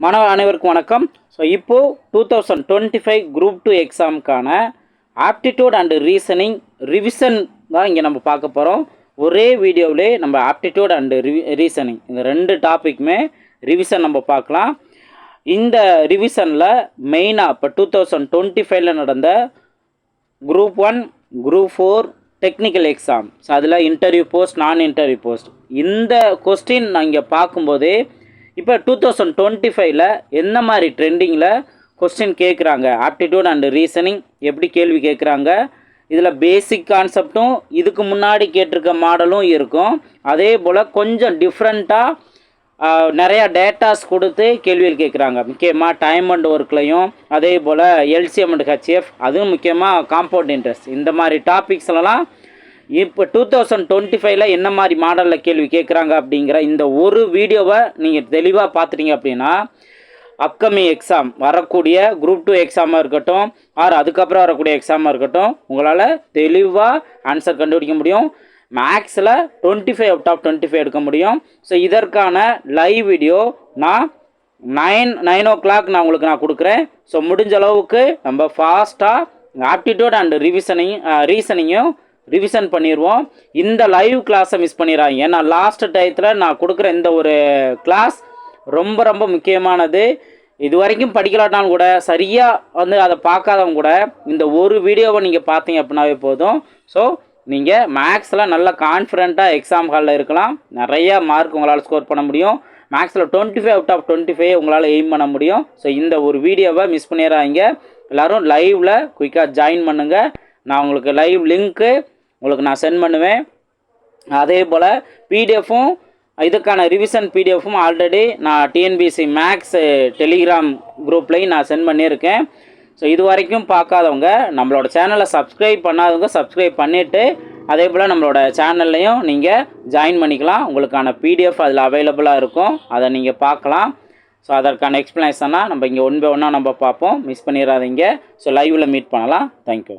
மாணவ அனைவருக்கும் வணக்கம். ஸோ இப்போது two thousand twenty five group two எக்ஸாமுக்கான aptitude and reasoning revision தான் இங்கே நம்ம பார்க்க போகிறோம் ஒரே வீடியோவிலே நம்ம ஆப்டிடியூட் அண்டு ரிவி ரீசனிங் இந்த ரெண்டு டாப்பிக்குமே ரிவிஷன் நம்ம பார்க்கலாம். இந்த ரிவிஷனில் மெயினாக இப்போ டூ தௌசண்ட் டுவெண்ட்டி ஃபைவ்ல நடந்த group one group four technical exams அதில் இன்டர்வியூ போஸ்ட் நான் இன்டர்வியூ போஸ்ட் இந்த கொஸ்டின் நான் இங்கே பார்க்கும்போதே இப்போ டூ தௌசண்ட் டுவெண்ட்டி ஃபைவ்ல எந்த மாதிரி ட்ரெண்டிங்கில் கொஸ்டின் கேட்குறாங்க ஆப்டிடியூட் அண்ட் ரீசனிங் எப்படி கேள்வி கேட்குறாங்க இதில் பேசிக் கான்செப்டும் இதுக்கு முன்னாடி கேட்டிருக்க மாடலும் இருக்கும். அதே போல் கொஞ்சம் டிஃப்ரெண்ட்டாக நிறையா டேட்டாஸ் கொடுத்து கேள்விகள் கேட்குறாங்க முக்கியமாக டைம் அண்ட் ஒர்க்லையும் அதே போல் எல்சிஎம் அண்ட் ஹெச்எஃப் அதுவும் முக்கியமாக காம்பவுண்ட் இன்ட்ரெஸ்ட் இந்த மாதிரி டாபிக்ஸ்லலாம் இப்போ டூ தௌசண்ட் டுவெண்ட்டி ஃபைவ்ல என்ன மாதிரி மாடலில் கேள்வி கேட்குறாங்க அப்படிங்கிற இந்த ஒரு வீடியோவை நீங்கள் தெளிவாக பார்த்துட்டீங்க அப்படின்னா அப்கமிங் எக்ஸாம் வரக்கூடிய குரூப் டூ எக்ஸாமாக இருக்கட்டும் ஆர் அதுக்கப்புறம் வரக்கூடிய எக்ஸாமாக இருக்கட்டும் உங்களால் தெளிவாக ஆன்சர் கண்டுபிடிக்க முடியும். மேக்ஸில் twenty five out of twenty five எடுக்க முடியும். ஸோ இதற்கான லைவ் வீடியோ நான் நைன் நைன் ஓ கிளாக் நான் உங்களுக்கு நான் கொடுக்குறேன். ஸோ முடிஞ்ச அளவுக்கு நம்ம ஃபாஸ்ட்டாக ஆப்டிடியூட் அண்ட் ரிவிஷனிங் ரீசனிங்கும் ரிவிஷன் பண்ணிடுவோம் இந்த லைவ் கிளாஸை மிஸ் பண்ணிடுறாங்க ஏன்னா லாஸ்ட் டயத்தில் நான் கொடுக்குற இந்த ஒரு கிளாஸ் ரொம்ப ரொம்ப முக்கியமானது. இது வரைக்கும் படிக்கலாட்டாலும் கூட சரியாக வந்து அதை பார்க்காதவங்க கூட இந்த ஒரு வீடியோவை நீங்கள் பார்த்தீங்க அப்படின்னாவே போதும். ஸோ நீங்கள் மேக்ஸில் நல்ல கான்ஃபிடண்ட்டாக எக்ஸாம் ஹாலில் இருக்கலாம். நிறைய மார்க் உங்களால் ஸ்கோர் பண்ண முடியும். மேக்ஸில் twenty five out of twenty five உங்களால் எய்ம் பண்ண முடியும். ஸோ இந்த ஒரு வீடியோவை மிஸ் பண்ணிடுறாங்க எல்லோரும் லைவில் குயிக்காக ஜாயின் பண்ணுங்கள் நான் உங்களுக்கு லைவ் லிங்க்கு உங்களுக்கு நான் சென்ட் பண்ணுவேன். அதே போல் பிடிஎஃப்பும் இதுக்கான ரிவிஷன் பிடிஎஃப்பும் ஆல்ரெடி நான் டிஎன்பிசி மேக்ஸ் டெலிகிராம் குரூப்லேயும் நான் சென்ட் பண்ணியிருக்கேன். ஸோ இது வரைக்கும் பார்க்காதவங்க நம்மளோட சேனலை சப்ஸ்கிரைப் பண்ணாதவங்க சப்ஸ்கிரைப் பண்ணிவிட்டு அதே போல் நம்மளோட சேனல்லையும் நீங்கள் ஜாயின் பண்ணிக்கலாம். உங்களுக்கான பிடிஎஃப் அதில் அவைலபிளாக இருக்கும். அதை நீங்கள் பார்க்கலாம். ஸோ அதற்கான எக்ஸ்ப்ளனேஷனாக நம்ம இங்கே ஒன் பை ஒன்னாக நம்ம பார்ப்போம். மிஸ் பண்ணிடாதீங்க. ஸோ லைவில் மீட் பண்ணலாம். தேங்க்யூ